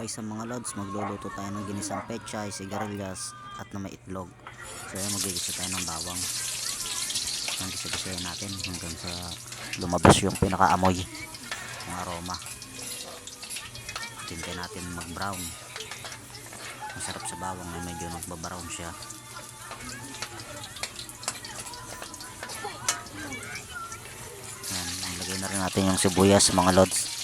Okay sa mga lods, magluluto tayo ng ginisang pechay, sigarilyas at na may itlog. So ayan, magigisa tayo ng bawang. Ang gisa-gisayin natin hanggang sa lumabas yung pinakaamoy, yung aroma. Hintay natin mag-brown. Masarap sa bawang na medyo nagbabrown siya. Yan, lagay na rin natin yung sibuyas mga lods.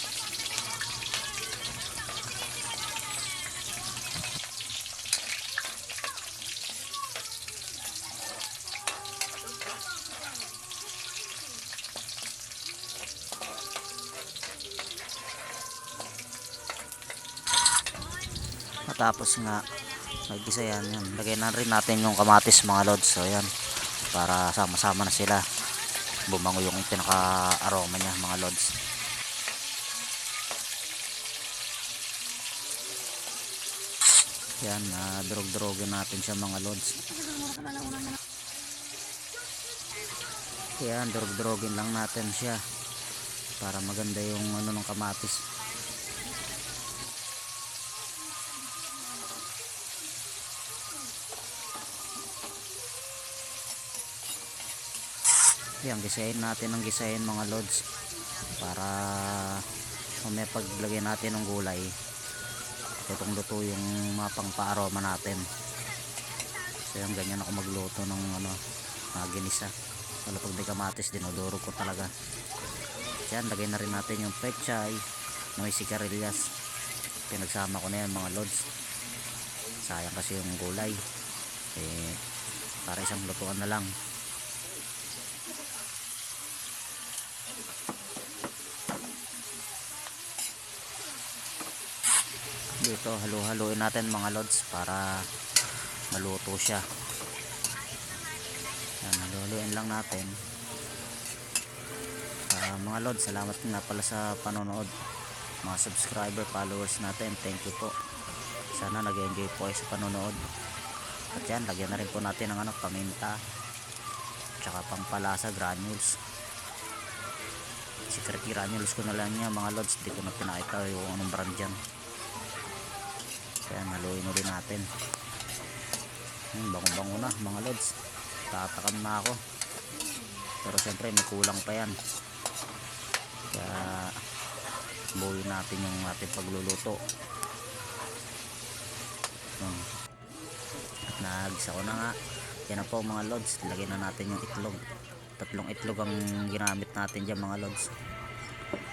Matapos nga nagisa yan, yan. Lagay na rin natin yung kamatis mga lods. So yan, para sama-sama na sila. Bumango yung pinaka-aroma niya mga lods. Yan, uh, drog-drogin natin siya mga lods. Yan, drog-drogin lang natin siya para maganda yung ano ng kamatis. Yan, gisahin natin ng gisahin mga lods. Para mamaya paglagay natin ng gulay itong luto yung mga pangpaaroma natin. So yan, ganyan ako magluto ng ano, mga ginisa. Lalo pag may kamatis dinuduro ko talaga. Yan, lagay na rin natin yung pechay may sigarilyas. Pinagsama ko na yan mga lods. Sayang kasi yung gulay. Eh, para isang lutuan na lang dito halu-haluin natin mga lods para maluto siya. Yan halu-haluin lang natin. Ah, mga lods salamat nga pala sa panonood. Mga subscriber followers natin thank you po. Sana nag-enjoy po kayo sa panonood. At yan lagyan na rin po natin ng ano, paminta tsaka pampalasa granules. Secret granules ko na lang niya mga lods. Di ko na pinakita yung anong brand dyan kaya naluin ulit natin. Hmm, bango bango na mga lods. Tatakam na ako. Pero syempre may kulang pa yan. Kaya buuin natin yung ating pagluluto. Hmm. at nagisa ko na nga. Yan na po mga lods. Lagyan na natin yung itlog. Tatlong itlog ang ginamit natin dyan mga lods.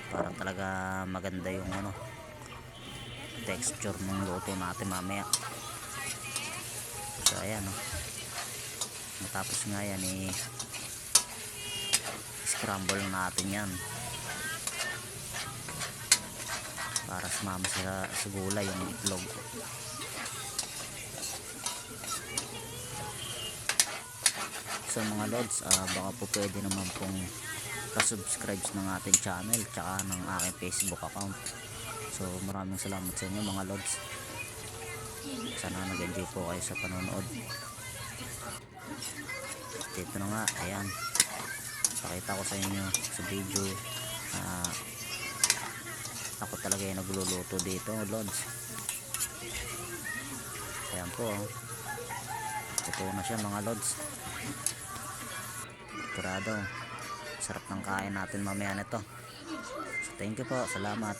Para talaga maganda yung ano texture ng luto natin mamaya. So ayan oh. matapos nga yan eh scramble natin yan. Para sumama sa, sa gulay yung itlog. So mga lods ah, baka po pwede naman pong pa-subscribe ng ating channel tsaka ng aking facebook account So maraming salamat sa inyo mga lods. Sana nag-enjoy po kayo sa panonood. Dito na nga, ayan. Pakita ko sa inyo sa video uh, ako talaga yung nagluluto dito lods. Ayan po. Oh. Totoo na siya mga lods. Kurado. Sarap ng kain natin mamaya nito. So, thank you po. Salamat.